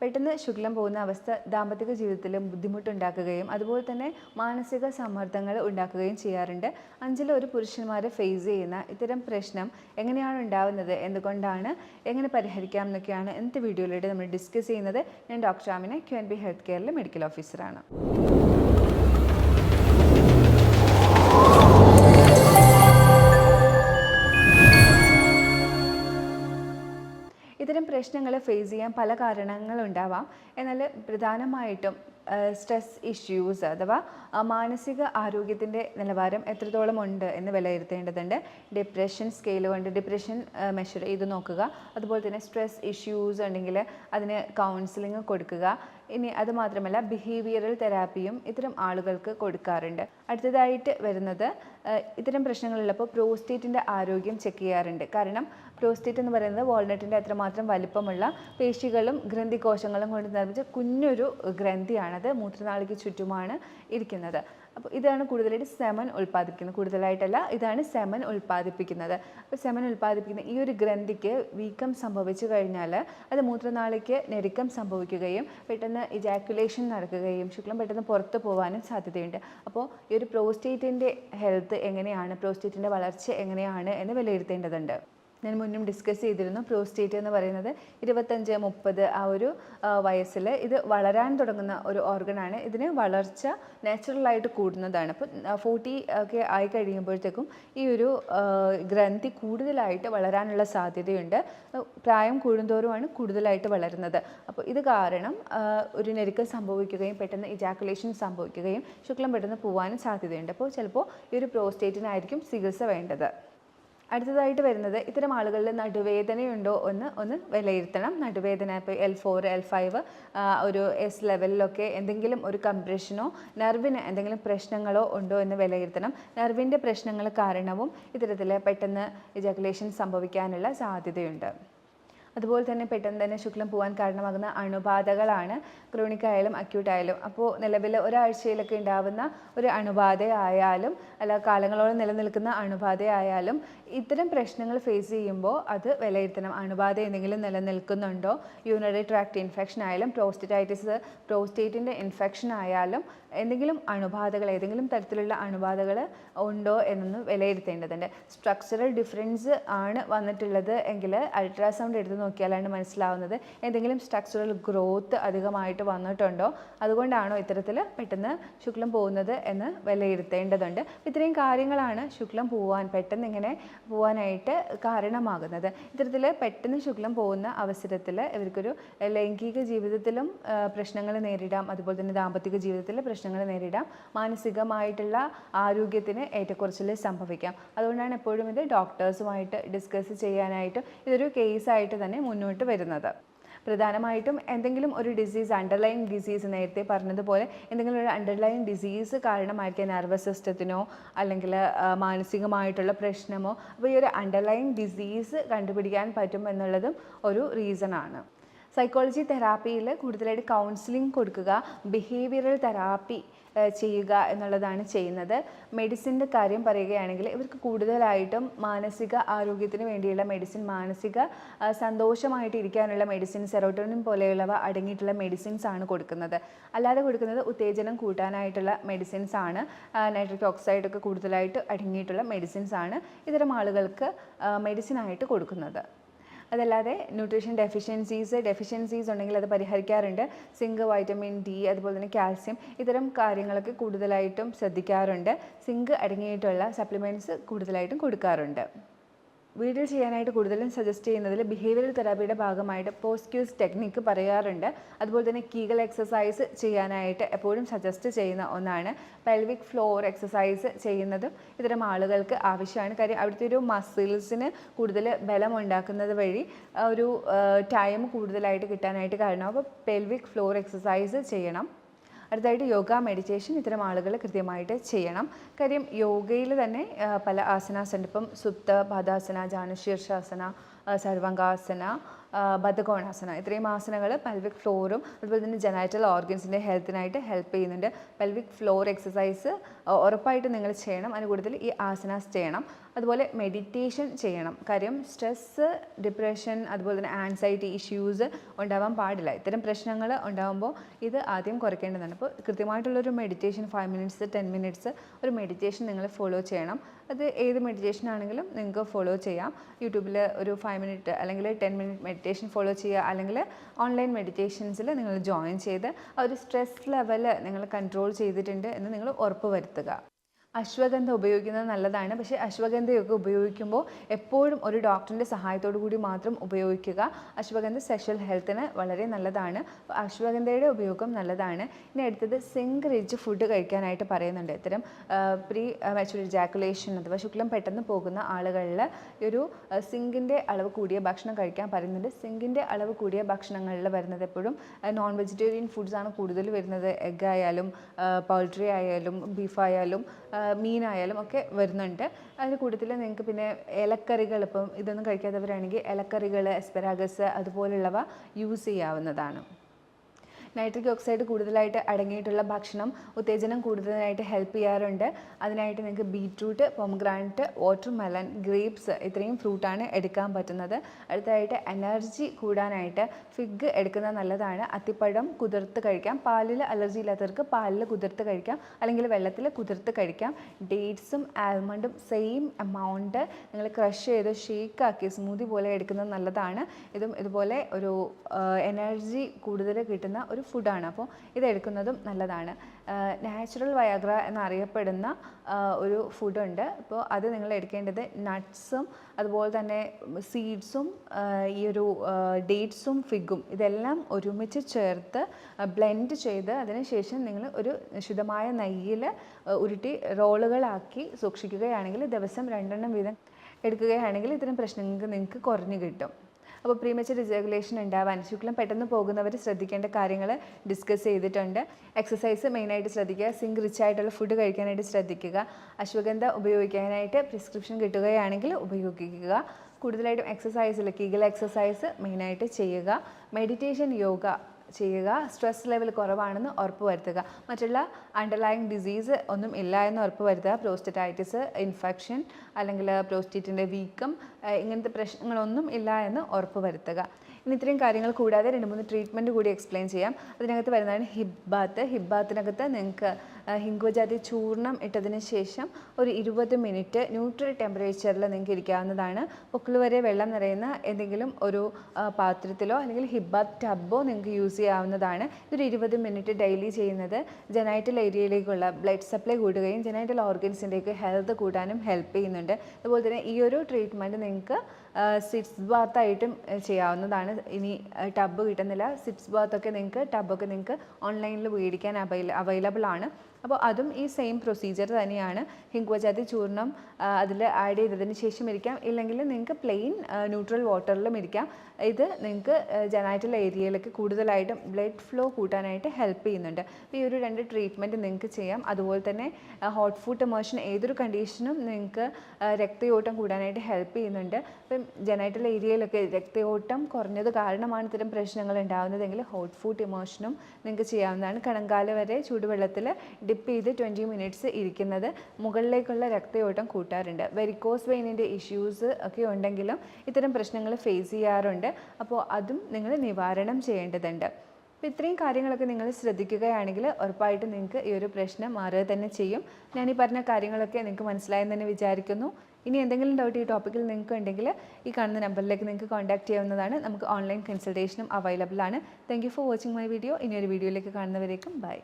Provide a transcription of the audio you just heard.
പെട്ടെന്ന് ശുക്ലം പോകുന്ന അവസ്ഥ ദാമ്പത്തിക ജീവിതത്തിൽ ബുദ്ധിമുട്ടുണ്ടാക്കുകയും അതുപോലെ തന്നെ മാനസിക സമ്മർദ്ദങ്ങൾ ഉണ്ടാക്കുകയും ചെയ്യാറുണ്ട്. അഞ്ചിൽ ഒരു പുരുഷന്മാരെ ഫേസ് ചെയ്യുന്ന ഇത്തരം പ്രശ്നം എങ്ങനെയാണ് ഉണ്ടാവുന്നത് എന്തുകൊണ്ടാണ് എങ്ങനെ പരിഹരിക്കാം എന്നൊക്കെയാണ് ഇന്നത്തെ വീഡിയോയിലൂടെ നമ്മൾ ഡിസ്കസ് ചെയ്യുന്നത്. ഞാൻ doctor Amina Q N B health കെയറിലെ medical ഓഫീസറാണ് പ്രശ്നങ്ങൾ ഫേസ് ചെയ്യാൻ പല കാരണങ്ങളുണ്ടാവാം. എന്നാൽ പ്രധാനമായിട്ടും സ്ട്രെസ് ഇഷ്യൂസ് അഥവാ മാനസിക ആരോഗ്യത്തിന്റെ നിലവാരം എത്രത്തോളം ഉണ്ട് എന്ന് വിലയിരുത്തേണ്ടതുണ്ട്. ഡിപ്രഷൻ സ്കെയിൽ കൊണ്ട് ഡിപ്രഷൻ മെഷർ ചെയ്ത് നോക്കുക. അതുപോലെ തന്നെ സ്ട്രെസ് ഇഷ്യൂസ് ഉണ്ടെങ്കിൽ അതിന് കൗൺസിലിംഗ് കൊടുക്കുക. ഇനി അതുമാത്രമല്ല ബിഹേവിയറൽ തെറാപ്പിയും ഇത്തരം ആളുകൾക്ക് കൊടുക്കാറുണ്ട്. അടുത്തതായിട്ട് വരുന്നത് ഇത്തരം പ്രശ്നങ്ങളുള്ളപ്പോൾ പ്രോസ്റ്റേറ്റിന്റെ ആരോഗ്യം ചെക്ക് ചെയ്യാറുണ്ട്. കാരണം പ്രോസ്റ്റേറ്റ് എന്ന് പറയുന്നത് വാൾനട്ടിന്റെ അത്രമാത്രം വലിപ്പമുള്ള പേശികളും ഗ്രന്ഥികോശങ്ങളും കൊണ്ട് നിർമ്മിച്ച കുഞ്ഞൊരു ഗ്രന്ഥിയാണത് മൂത്രനാളിക്ക് ചുറ്റുമാണ് ഇരിക്കുന്നത്. അപ്പോൾ ഇതാണ് കൂടുതലായിട്ട് സെമൻ ഉൽപ്പാദിപ്പിക്കുന്നത്. കൂടുതലായിട്ടല്ല ഇതാണ് സെമൻ ഉൽപ്പാദിപ്പിക്കുന്നത്. അപ്പോൾ സെമൻ ഉൽപ്പാദിപ്പിക്കുന്ന ഈ ഒരു ഗ്രന്ഥിക്ക് വീക്കം സംഭവിച്ചു കഴിഞ്ഞാൽ അത് മൂത്രനാളിക്ക് ഞെരുക്കം സംഭവിക്കുകയും പെട്ടെന്ന് ഇജാക്കുലേഷൻ നടക്കുകയും ശുക്ലം പെട്ടെന്ന് പുറത്തു പോകാനും സാധ്യതയുണ്ട്. അപ്പോൾ ഈ ഒരു പ്രോസ്റ്റേറ്റിന്റെ ഹെൽത്ത് എങ്ങനെയാണ് പ്രോസ്റ്റേറ്റിന്റെ വളർച്ച എങ്ങനെയാണ് എന്ന് വിലയിരുത്തേണ്ടതുണ്ട്. ഞാൻ മുന്നും ഡിസ്കസ് ചെയ്തിരുന്നു. പ്രോസ്റ്റേറ്റ് എന്ന് പറയുന്നത് ഇരുപത്തഞ്ച് മുപ്പത് ആ ഒരു വയസ്സിൽ ഇത് വളരാൻ തുടങ്ങുന്ന ഒരു ഓർഗനാണ് ഇതിന് വളർച്ച നാച്ചുറലായിട്ട് കൂടുന്നതാണ്. അപ്പോൾ ഫോർട്ടി ഒക്കെ ആയി കഴിയുമ്പോഴത്തേക്കും ഈ ഒരു ഗ്രന്ഥി കൂടുതലായിട്ട് വളരാനുള്ള സാധ്യതയുണ്ട്. പ്രായം കൂടുന്തോറുമാണ് കൂടുതലായിട്ട് വളരുന്നത്. അപ്പോൾ ഇത് കാരണം ഒരു ഞെരുക്കം സംഭവിക്കുകയും പെട്ടെന്ന് ഇജാക്കുലേഷൻ സംഭവിക്കുകയും ശുക്ലം പെട്ടെന്ന് പോകാനും സാധ്യതയുണ്ട്. അപ്പോൾ ചിലപ്പോൾ ഈ ഒരു പ്രോസ്റ്റേറ്റിനായിരിക്കും ചികിത്സ വേണ്ടത്. അടുത്തതായിട്ട് വരുന്നത് ഇത്തരം ആളുകളിൽ നടുവേദനയുണ്ടോ എന്ന് ഒന്ന് വിലയിരുത്തണം. നടുവേദന ഇപ്പോൾ എൽ ഫോർ എൽ ഫൈവ് ഒരു എസ് ലെവലിലൊക്കെ എന്തെങ്കിലും ഒരു കംപ്രഷനോ നെർവിന് എന്തെങ്കിലും പ്രശ്നങ്ങളോ ഉണ്ടോ എന്ന് വിലയിരുത്തണം. നെർവിന്റെ പ്രശ്നങ്ങൾ കാരണവും ഇത്തരത്തിൽ പെട്ടെന്ന് ഇജാക്കുലേഷൻ സംഭവിക്കാനുള്ള സാധ്യതയുണ്ട്. അതുപോലെ തന്നെ പെട്ടെന്ന് തന്നെ ശുക്ലം പോകാൻ കാരണമാകുന്ന അണുബാധകളാണ്. ക്രോണിക് ആയാലും അക്യൂട്ട് ആയാലും അപ്പോൾ നിലവിൽ ഒരാഴ്ചയിലൊക്കെ ഉണ്ടാവുന്ന ഒരു അണുബാധയായാലും അല്ല കാലങ്ങളോളം നിലനിൽക്കുന്ന അണുബാധയായാലും ഇത്തരം പ്രശ്നങ്ങൾ ഫേസ് ചെയ്യുമ്പോൾ അത് വിലയിരുത്തണം. അണുബാധ എന്തെങ്കിലും നിലനിൽക്കുന്നുണ്ടോ? യൂറിനറി ട്രാക്ട് ഇൻഫെക്ഷൻ ആയാലും പ്രോസ്റ്റിറ്റൈറ്റിസ് പ്രോസ്റ്റേറ്റിന്റെ ഇൻഫെക്ഷൻ ആയാലും എന്തെങ്കിലും അണുബാധകൾ ഏതെങ്കിലും തരത്തിലുള്ള അണുബാധകൾ ഉണ്ടോ എന്നൊന്ന് വിലയിരുത്തേണ്ടതുണ്ട്. സ്ട്രക്ചറൽ ഡിഫറൻസ് ആണ് വന്നിട്ടുള്ളത് എങ്കിൽ അൾട്രാസൗണ്ട് എടുത്ത് നോക്കിയാലാണ് മനസ്സിലാവുന്നത്. എന്തെങ്കിലും സ്ട്രക്ചറൽ ഗ്രോത്ത് അധികമായിട്ട് വന്നിട്ടുണ്ടോ? അതുകൊണ്ടാണോ ഇത്തരത്തിൽ പെട്ടെന്ന് ശുക്ലം പോകുന്നത് എന്ന് വിലയിരുത്തേണ്ടതുണ്ട്. ഇത്രയും കാര്യങ്ങളാണ് ശുക്ലം പോവാൻ പെട്ടെന്ന് ഇങ്ങനെ പോവാനായിട്ട് കാരണമാകുന്നത്. ഇത്തരത്തിൽ പെട്ടെന്ന് ശുക്ലം പോകുന്ന അവസരത്തിൽ ഇവർക്കൊരു ലൈംഗിക ജീവിതത്തിലും പ്രശ്നങ്ങൾ നേരിടാം. അതുപോലെ തന്നെ ദാമ്പത്തിക ജീവിതത്തിൽ നേരിടാം. മാനസികമായിട്ടുള്ള ആരോഗ്യത്തിന് ഏറ്റക്കുറച്ചിൽ സംഭവിക്കാം. അതുകൊണ്ടാണ് എപ്പോഴും ഇത് ഡോക്ടേഴ്സുമായിട്ട് ഡിസ്കസ് ചെയ്യാനായിട്ട് ഇതൊരു കേസായിട്ട് തന്നെ മുന്നോട്ട് വരുന്നത്. പ്രധാനമായിട്ടും എന്തെങ്കിലും ഒരു ഡിസീസ് അണ്ടർലൈൻ ഡിസീസ് നേരത്തെ പറഞ്ഞതുപോലെ എന്തെങ്കിലും ഒരു അണ്ടർലൈൻ ഡിസീസ് കാരണമായിരിക്കാം നർവസ് സിസ്റ്റത്തിനോ അല്ലെങ്കിൽ മാനസികമായിട്ടുള്ള പ്രശ്നമോ. അപ്പോൾ ഈ ഒരു അണ്ടർലൈൻ ഡിസീസ് കണ്ടുപിടിക്കാൻ പറ്റും എന്നുള്ളതും ഒരു റീസണാണ് സൈക്കോളജി തെറാപ്പിയിൽ കൂടുതലായിട്ട് കൗൺസിലിംഗ് കൊടുക്കുക ബിഹേവിയറൽ തെറാപ്പി ചെയ്യുക എന്നുള്ളതാണ് ചെയ്യുന്നത്. മെഡിസിന്റെ കാര്യം പറയുകയാണെങ്കിൽ ഇവർക്ക് കൂടുതലായിട്ടും മാനസിക ആരോഗ്യത്തിന് വേണ്ടിയുള്ള മെഡിസിൻ മാനസിക സന്തോഷമായിട്ട് ഇരിക്കാനുള്ള മെഡിസിൻ സെറോട്ടോണിൻ പോലെയുള്ളവ അടങ്ങിയിട്ടുള്ള മെഡിസിൻസ് ആണ് കൊടുക്കുന്നത്. അല്ലാതെ കൊടുക്കുന്നത് ഉത്തേജനം കൂട്ടാനായിട്ടുള്ള മെഡിസിൻസ് ആണ് നൈട്രിക് ഓക്സൈഡൊക്കെ കൂടുതലായിട്ട് അടങ്ങിയിട്ടുള്ള മെഡിസിൻസ് ആണ് ഇത്തരം ആളുകൾക്ക് മെഡിസിനായിട്ട് കൊടുക്കുന്നത്. അതല്ലാതെ ന്യൂട്രീഷൻ ഡെഫിഷ്യൻസീസ് ഡെഫിഷ്യൻസീസ് ഉണ്ടെങ്കിൽ അത് പരിഹരിക്കാറുണ്ട്. സിങ്ക് വൈറ്റമിൻ ഡി അതുപോലെ തന്നെ കാൽസ്യം ഇത്തരം കാര്യങ്ങളൊക്കെ കൂടുതലായിട്ടും ശ്രദ്ധിക്കാറുണ്ട്. സിങ്ക് അടങ്ങിയിട്ടുള്ള സപ്ലിമെന്റ്സ് കൂടുതലായിട്ടും കൊടുക്കാറുണ്ട്. വീഡിയോ ചെയ്യാനായിട്ട് കൂടുതലും സജസ്റ്റ് ചെയ്യുന്നതിൽ ബിഹേവിയറൽ തെറാപ്പിയുടെ ഭാഗമായിട്ട് പോസ്ക്യൂസ് ടെക്നിക്ക് പറയാറുണ്ട്. അതുപോലെ തന്നെ കീകൾ എക്സസൈസ് ചെയ്യാനായിട്ട് എപ്പോഴും സജസ്റ്റ് ചെയ്യുന്ന ഒന്നാണ്. പെൽവിക് ഫ്ലോർ എക്സസൈസ് ചെയ്യുന്നതും ഇത്തരം ആളുകൾക്ക് ആവശ്യമാണ്. കാര്യം അവിടുത്തെ ഒരു മസിൽസിന് കൂടുതൽ ബലം ഉണ്ടാക്കുന്നത് വഴി ഒരു ടൈം കൂടുതലായിട്ട് കിട്ടാനായിട്ട് കാരണം. അപ്പോൾ പെൽവിക് ഫ്ലോർ എക്സസൈസ് ചെയ്യണം. അടുത്തായിട്ട് യോഗ മെഡിറ്റേഷൻ ഇത്തരം ആളുകൾ കൃത്യമായിട്ട് ചെയ്യണം. കാര്യം യോഗയിൽ തന്നെ പല ആസനാസ് ഉണ്ട് ഇപ്പം സുപ്ത പാദാസന ജാനുശീർഷാസന സർവാംഗാസന ബദ്ധകോണാസന. ഇത്രയും ആസനകൾ പെൽവിക് ഫ്ലോറും അതുപോലെ തന്നെ ജനൈറ്റൽ ഓർഗൻസിന്റെ ഹെൽത്തിനായിട്ട് ഹെൽപ്പ് ചെയ്യുന്നുണ്ട്. പെൽവിക് ഫ്ലോർ എക്സസൈസ് ഉറപ്പായിട്ട് നിങ്ങൾ ചെയ്യണം. അതിന് കൂടുതൽ ഈ ആസനാസ് ചെയ്യണം. അതുപോലെ മെഡിറ്റേഷൻ ചെയ്യണം. കാര്യം സ്ട്രെസ്സ് ഡിപ്രഷൻ അതുപോലെ തന്നെ ആൻസൈറ്റി ഇഷ്യൂസ് ഉണ്ടാവാൻ പാടില്ല. ഇത്തരം പ്രശ്നങ്ങൾ ഉണ്ടാകുമ്പോൾ ഇത് ആദ്യം കുറയ്ക്കേണ്ടതാണ്. അപ്പോൾ കൃത്യമായിട്ടുള്ളൊരു meditation five minutes ten minutes ഒരു മെഡിറ്റേഷൻ നിങ്ങൾ ഫോളോ ചെയ്യണം. അത് ഏത് മെഡിറ്റേഷൻ ആണെങ്കിലും നിങ്ങൾക്ക് ഫോളോ ചെയ്യാം. യൂട്യൂബിൽ ഒരു ഫൈവ് മിനിറ്റ് അല്ലെങ്കിൽ ടെൻ മിനിറ്റ് മെഡിറ്റേഷൻ ഫോളോ ചെയ്യുക. അല്ലെങ്കിൽ ഓൺലൈൻ മെഡിറ്റേഷൻസിൽ നിങ്ങൾ ജോയിൻ ചെയ്ത് ആ ഒരു സ്ട്രെസ് ലെവൽ നിങ്ങൾ കൺട്രോൾ ചെയ്തിട്ടുണ്ട് എന്ന് നിങ്ങൾ ഉറപ്പ് വരുത്തുക. അശ്വഗന്ധ ഉപയോഗിക്കുന്നത് നല്ലതാണ്. പക്ഷേ അശ്വഗന്ധയൊക്കെ ഉപയോഗിക്കുമ്പോൾ എപ്പോഴും ഒരു ഡോക്ടറിന്റെ സഹായത്തോടു കൂടി മാത്രം ഉപയോഗിക്കുക. അശ്വഗന്ധ സെക്ഷൽ ഹെൽത്തിന് വളരെ നല്ലതാണ്. അശ്വഗന്ധയുടെ ഉപയോഗം നല്ലതാണ്. ഇനി അടുത്തത് സിങ്ക് റിച്ച് ഫുഡ് കഴിക്കാനായിട്ട് പറയുന്നുണ്ട്. ഇത്തരം പ്രീ മെച്ചുവർ ജാക്കുലേഷൻ അഥവാ ശുക്ലം പെട്ടെന്ന് പോകുന്ന ആളുകളിൽ ഒരു സിങ്കിന്റെ അളവ് കൂടിയ ഭക്ഷണം കഴിക്കാൻ പറയുന്നുണ്ട്. സിങ്കിന്റെ അളവ് കൂടിയ ഭക്ഷണങ്ങളിൽ വരുന്നത് എപ്പോഴും നോൺ വെജിറ്റേറിയൻ ഫുഡ്സാണ് കൂടുതൽ വരുന്നത്. എഗ് ആയാലും പൗൾട്രി ആയാലും ബീഫായാലും മീനായാലും ഒക്കെ വരുന്നുണ്ട്. അതിൽ കൂട്ടത്തിൽ നിങ്ങൾക്ക് പിന്നെ ഇലക്കറികൾ ഇപ്പം ഇതൊന്നും കഴിക്കാത്തവരാണെങ്കിൽ ഇലക്കറികൾ എസ്പെരാഗസ് അതുപോലുള്ളവ യൂസ് ചെയ്യാവുന്നതാണ്. നൈട്രിക് ഓക്സൈഡ് കൂടുതലായിട്ട് അടങ്ങിയിട്ടുള്ള ഭക്ഷണം ഉത്തേജനം കൂടുതലായിട്ട് ഹെൽപ്പ് ചെയ്യാറുണ്ട്. അതിനായിട്ട് നിങ്ങൾക്ക് beetroot pomegranate watermelon grapes ഇത്രയും ഫ്രൂട്ടാണ് എടുക്കാൻ പറ്റുന്നത്. അടുത്തതായിട്ട് എനർജി കൂടാനായിട്ട് ഫിഗ് എടുക്കുന്നത് നല്ലതാണ്. അത്തിപ്പഴം കുതിർത്ത് കഴിക്കാം. പാലിൽ അലർജി ഇല്ലാത്തവർക്ക് പാലിൽ കുതിർത്ത് കഴിക്കാം. അല്ലെങ്കിൽ വെള്ളത്തിൽ കുതിർത്ത് കഴിക്കാം. ഡേറ്റ്സും ആൽമണ്ടും സെയിം എമൗണ്ട് നിങ്ങൾ ക്രഷ് ചെയ്ത് ഷേക്കാക്കി സ്മൂതി പോലെ എടുക്കുന്നത് നല്ലതാണ്. ഇതും ഇതുപോലെ ഒരു എനർജി കൂടുതൽ കിട്ടുന്ന ഒരു ഫുഡാണ് അപ്പോൾ ഇത് എടുക്കുന്നതും നല്ലതാണ് നാച്ചുറൽ വയാഗ്ര എന്നറിയപ്പെടുന്ന ഒരു ഫുഡുണ്ട് അപ്പോൾ അത് നിങ്ങൾ എടുക്കേണ്ടത് നട്ട്സും അതുപോലെ തന്നെ സീഡ്സും ഈ ഒരു ഡേറ്റ്സും ഫിഗും ഇതെല്ലാം ഒരുമിച്ച് ചേർത്ത് ബ്ലെൻഡ് ചെയ്ത് അതിനുശേഷം നിങ്ങൾ ഒരു ശുദ്ധമായ നെയ്യിൽ ഉരുട്ടി റോളുകളാക്കി സൂക്ഷിക്കുകയാണെങ്കിൽ ദിവസം രണ്ടെണ്ണം വീതം എടുക്കുകയാണെങ്കിൽ ഇത്തരം പ്രശ്നങ്ങൾക്ക് നിങ്ങൾക്ക് കുറഞ്ഞു കിട്ടും. അപ്പോൾ പ്രീമച്ചർ റിജഗുലേഷൻ ഉണ്ടാവാൻ ശുക്ലം പെട്ടെന്ന് പോകുന്നവർ ശ്രദ്ധിക്കേണ്ട കാര്യങ്ങൾ ഡിസ്കസ് ചെയ്തിട്ടുണ്ട്. എക്സസൈസ് മെയിനായിട്ട് ശ്രദ്ധിക്കുക സിങ്ക് റിച്ച് ആയിട്ടുള്ള ഫുഡ് കഴിക്കാനായിട്ട് ശ്രദ്ധിക്കുക അശ്വഗന്ധ ഉപയോഗിക്കാനായിട്ട് പ്രിസ്ക്രിപ്ഷൻ കിട്ടുകയാണെങ്കിൽ ഉപയോഗിക്കുക കൂടുതലായിട്ടും എക്സസൈസിൽ കീഗൽ എക്സസൈസ് മെയിനായിട്ട് ചെയ്യുക മെഡിറ്റേഷൻ യോഗ ചെയ്യുക. സ്ട്രെസ് ലെവൽ കുറവാണെന്ന് ഉറപ്പ് വരുത്തുക. മറ്റുള്ള അണ്ടർലൈങ് ഡിസീസ് ഒന്നും ഇല്ല എന്ന് ഉറപ്പ് വരുത്തുക. പ്രോസ്റ്ററ്റൈറ്റിസ് ഇൻഫെക്ഷൻ അല്ലെങ്കിൽ പ്രോസ്റ്റേറ്റിന്റെ വീക്കം ഇങ്ങനത്തെ പ്രശ്നങ്ങളൊന്നും ഇല്ല എന്ന് ഉറപ്പ് വരുത്തുക. ഇനി ഇത്രയും കാര്യങ്ങൾ കൂടാതെ രണ്ട് മൂന്ന് ട്രീറ്റ്മെന്റ് കൂടി എക്സ്പ്ലെയിൻ ചെയ്യാം. അതിനകത്ത് വരുന്നതാണ് ഹിബ് ബാത്ത് നിങ്ങൾക്ക് ഹിംഗോജാതി ചൂർണം ഇട്ടതിന് ശേഷം ഒരു ഇരുപത് മിനിറ്റ് ന്യൂട്രൽ ടെമ്പറേച്ചറിൽ നിങ്ങൾക്ക് ഇരിക്കാവുന്നതാണ്. പൊക്കിൾ വരെ വെള്ളം നിറയുന്ന എന്തെങ്കിലും ഒരു പാത്രത്തിലോ അല്ലെങ്കിൽ ഹിബാത്ത് ബാത്ത് ടബോ നിങ്ങൾക്ക് യൂസ് ചെയ്യാവുന്നതാണ്. ഇതൊരു ഇരുപത് മിനിറ്റ് ഡെയിലി ചെയ്യുന്നത് ജനൈറ്റൽ ഏരിയയിലേക്കുള്ള ബ്ലഡ് സപ്ലൈ കൂടുകയും ജനൈറ്റൽ ഓർഗൻസിന്റെയൊക്കെ ഹെൽത്ത് കൂടാനും ഹെൽപ്പ് ചെയ്യുന്നുണ്ട്. അതുപോലെ തന്നെ ഈ ഒരു ട്രീറ്റ്മെന്റ് നിങ്ങൾക്ക് സിറ്റ്സ് ബാത്ത് ബാത്തായിട്ടും ചെയ്യാവുന്നതാണ്. ഇനി ടബ് കിട്ടുന്നില്ല. സിറ്റ്സ് ബാത്തൊക്കെ നിങ്ങൾക്ക് ടബൊക്കെ നിങ്ങൾക്ക് ഓൺലൈനിൽ മേടിക്കാൻ അവൈല അവൈലബിൾ ആണ്. അപ്പോൾ അതും ഈ സെയിം പ്രൊസീജിയർ തന്നെയാണ്. ഹിങ്കുവജാതി ചൂർണം അതിൽ ആഡ് ചെയ്തതിന് ശേഷം ഇരിക്കാം. ഇല്ലെങ്കിൽ നിങ്ങൾക്ക് പ്ലെയിൻ ന്യൂട്രൽ വാട്ടറിലും ഇരിക്കാം. ഇത് നിങ്ങൾക്ക് ജനാറ്റൽ ഏരിയയിലേക്ക് കൂടുതലായിട്ടും ബ്ലഡ് ഫ്ലോ കൂട്ടാനായിട്ട് ഹെൽപ്പ് ചെയ്യുന്നുണ്ട്. അപ്പോൾ ഈ ഒരു രണ്ട് ട്രീറ്റ്മെന്റ് നിങ്ങൾക്ക് ചെയ്യാം. അതുപോലെ തന്നെ ഹോട്ട് ഫുഡ് ഇമേഷൻ ഏതൊരു കണ്ടീഷനും നിങ്ങൾക്ക് രക്തയോട്ടം കൂടാനായിട്ട് ഹെൽപ്പ് ചെയ്യുന്നുണ്ട്. ഇപ്പം ജനാറ്റൽ ഏരിയയിലൊക്കെ രക്തയോട്ടം കുറഞ്ഞത് കാരണമാണ് ഇത്തരം പ്രശ്നങ്ങൾ ഉണ്ടാകുന്നതെങ്കിൽ ഹോട്ട് ഫുഡ് ഇമോഷനും നിങ്ങൾക്ക് ചെയ്യാവുന്നതാണ്. കണങ്കാല വരെ ചൂടുവെള്ളത്തിൽ ഡിപ്പ് ചെയ്ത് ട്വന്റി മിനിറ്റ്സ് ഇരിക്കുന്നത് മുകളിലേക്കുള്ള രക്തയോട്ടം കൂട്ടാറുണ്ട്. വെരിക്കോസ് വെയിനിന്റെ ഇഷ്യൂസ് ഒക്കെ ഉണ്ടെങ്കിലും ഇത്തരം പ്രശ്നങ്ങൾ ഫേസ് ചെയ്യാറുണ്ട്. അപ്പോൾ അതും നിങ്ങൾ നിവാരണം ചെയ്യേണ്ടതുണ്ട്. അപ്പോൾ ഇത്രയും കാര്യങ്ങളൊക്കെ നിങ്ങൾ ശ്രദ്ധിക്കുകയാണെങ്കിൽ ഉറപ്പായിട്ടും നിങ്ങൾക്ക് ഈ ഒരു പ്രശ്നം മാറുക തന്നെ ചെയ്യും. ഞാൻ ഈ പറഞ്ഞ കാര്യങ്ങളൊക്കെ നിങ്ങൾക്ക് മനസ്സിലായെന്ന് തന്നെ വിചാരിക്കുന്നു. ഇനി എന്തെങ്കിലും ഡൗട്ട് ഈ ടോപ്പിക്കിൽ നിങ്ങൾക്ക് ഉണ്ടെങ്കിൽ ഈ കാണുന്ന നമ്പറിലേക്ക് നിങ്ങൾക്ക് കോൺടാക്ട് ചെയ്യാവുന്നതാണ്. നമുക്ക് ഓൺലൈൻ കൺസൾട്ടേഷനും അവൈലബിൾ ആണ്. Thank for watching my video ഇനി ഒരു വീഡിയോയിലേക്ക് കാണുന്നവരേക്കും ബൈ